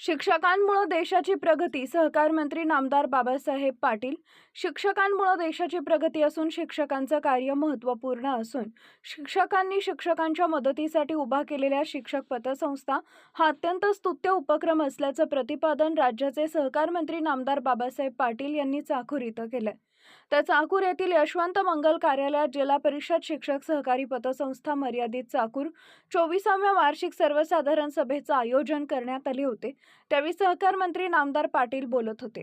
शिक्षकांमुळे देशाची प्रगती सहकार मंत्री नामदार बाबासाहेब पाटील शिक्षकांमुळे देशाची प्रगती असून शिक्षकांचं कार्य महत्त्वपूर्ण असून शिक्षकांनी शिक्षकांच्या मदतीसाठी उभा केलेल्या शिक्षक पतसंस्था हा अत्यंत स्तुत्य उपक्रम असल्याचं प्रतिपादन राज्याचे सहकार मंत्री नामदार बाबासाहेब पाटील यांनी चाकूर इथं केलंय. तर चाकूर येथील यशवंत मंगल कार्यालयात जिल्हा परिषद शिक्षक सहकारी पतसंस्था मर्यादित चाकूर चोवीसाव्या वार्षिक सर्वसाधारण सभेचं आयोजन करण्यात आले होते. त्यावेळी सहकार मंत्री नामदार पाटील बोलत होते.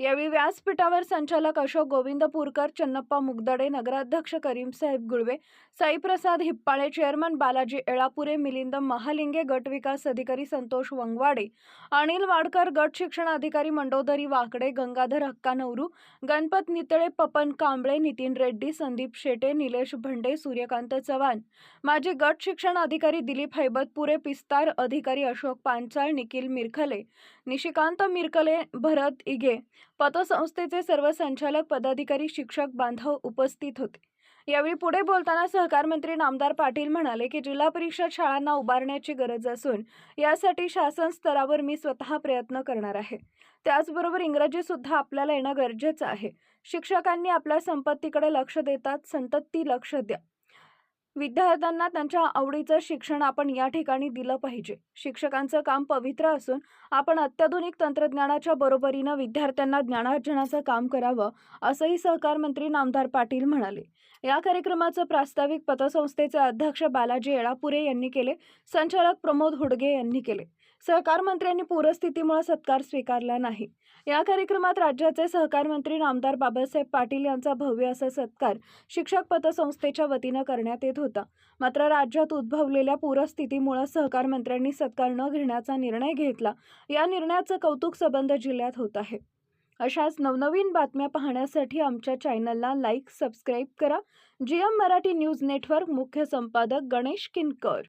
यावेळी व्यासपीठावर संचालक अशोक गोविंद पुरकर चन्नप्पा मुगदडे नगराध्यक्ष करीमसाहेब गुळवे साईप्रसाद हिप्पाळे चेअरमन बालाजी एळापुरे मिलिंद महालिंगे गट विकास अधिकारी संतोष वंगवाडे अनिल वाडकर गट शिक्षण अधिकारी मंडोदरी वाकडे गंगाधर हक्का नवरू गणपत नितळे पपन कांबळे नितीन रेड्डी संदीप शेटे निलेश भंडे सूर्यकांत चव्हाण. माजी गट शिक्षण अधिकारी दिलीप हैबतपुरे पिस्तार अधिकारी अशोक पांचाळ निखिल मिरखले निशिकांत मिरकले भरत इगे पतसंस्थेचे सर्व संचालक पदाधिकारी शिक्षक बांधव उपस्थित होते. यावेळी पुढे बोलताना सहकार मंत्री नामदार पाटील म्हणाले की जिल्हा परिषद शाळांना उभारण्याची गरज असून यासाठी शासन स्तरावर मी स्वतः प्रयत्न करणार आहे. त्याचबरोबर इंग्रजी सुद्धा आपल्याला येणं गरजेचं आहे. शिक्षकांनी आपल्या संपत्तीकडे लक्ष देतात संतती लक्ष द्या. विद्यार्थ्यांना त्यांच्या आवडीचं शिक्षण आपण या ठिकाणी दिलं पाहिजे. शिक्षकांचं काम पवित्र असून आपण अत्याधुनिक तंत्रज्ञानाच्या बरोबरीनं विद्यार्थ्यांना ज्ञानार्जनाचं काम करावं असंही सहकार मंत्री नामदार पाटील म्हणाले. या कार्यक्रमाचं प्रास्ताविक पतसंस्थेचे अध्यक्ष बालाजी येळापुरे यांनी केले संचालक प्रमोद हुडगे यांनी केले. सहकार मंत्र्यांनी पूरस्थितीमुळे सत्कार स्वीकारला नाही. या कार्यक्रमात राज्याचे सहकार मंत्री नामदार बाबासाहेब पाटील यांचा भव्य असा सत्कार शिक्षक पतसंस्थेच्या वतीनं करण्यात येत होता मात्र राज्यात उद्भवलेल्या पूरस्थितीमुळे सहकार मंत्र्यांनी सत्कार न घेण्याचा निर्णय घेतला. या निर्णयाचं कौतुक संबंध जिल्ह्यात होत आहे. अशाच नवनवीन बातम्या पाहण्यासाठी आमच्या चॅनलला लाईक सबस्क्राईब करा. G M Marathi news network मुख्य संपादक गणेश किनकर.